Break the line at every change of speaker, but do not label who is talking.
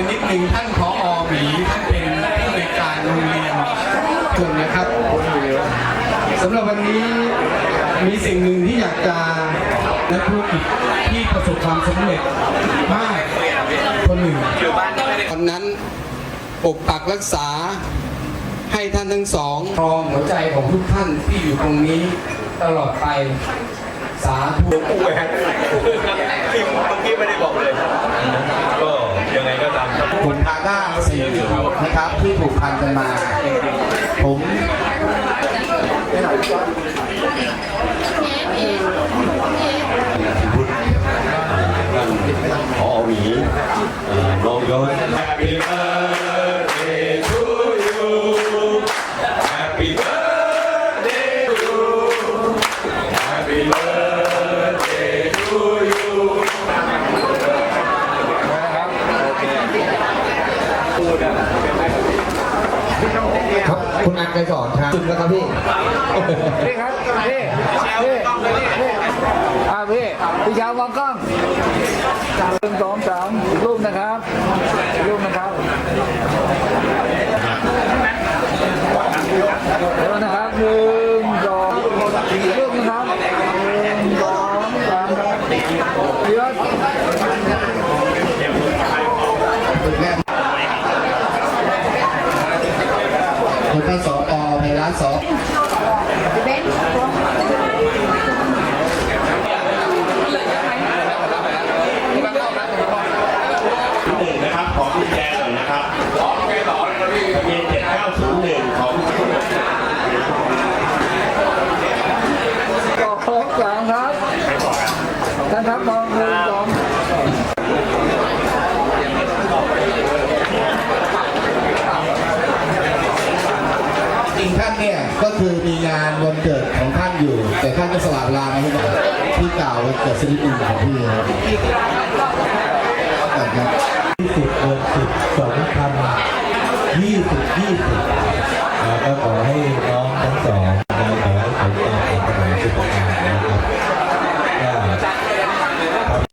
ไปนิดหนึ่งท่านผอหมีท่านเป็นผู้ในการโรงเรียนส่วนนะครับสำหรับวันนี้มีสิ่งหนึ่งที่อยากจะนักธุรกิจที่ประสบความสำเร็จมากคนหนึ่งตอนนั้นปกปักรักษาให้ท่านทั้งสองครองหัวใจของทุกท่านที่อยู่ตรงนี้ตลอดไปสาธุ
ครับผมทางด้าสี่นะครับ ที่ผูกพันกันมา ผม
พอหวีเอ่อน้องย้อย
คุณอันไกรสอนครับจุดแล้วครับพี่
พี่ครับพี่พี่พี่อ่าพี่พี่ชาวมองกล้องหนึ่งสองสามรูปนะครับรูปนะครับเดี๋ยวนะครับหนึ่งสองอีกรูปนะครับหนึ่งสองสามครับเดี๋ยว
คุณท่านสอปในร้าน สอหนึ
่งนะครับ ขอกุญแจหน่อยนะครับขอกุญแจต่อทะเบียนเจ็ดเก้าศูนย์หนึ่งของ
สองสามครับ ท่านครับมองหนึ่งสอง
ก็คือมีงานวันเกิดของท่านอยู่ แต่ท่านจะสลับลามาให้กับที่กล่าววันเกิดชนิดหนึ่ของพี่ครับที่
สิบเดือนสิบสองพันยี่สิบยี่สิบก็ขอให้น้องทั้งสองขอให้ผมตอบคำถามสุขท้าย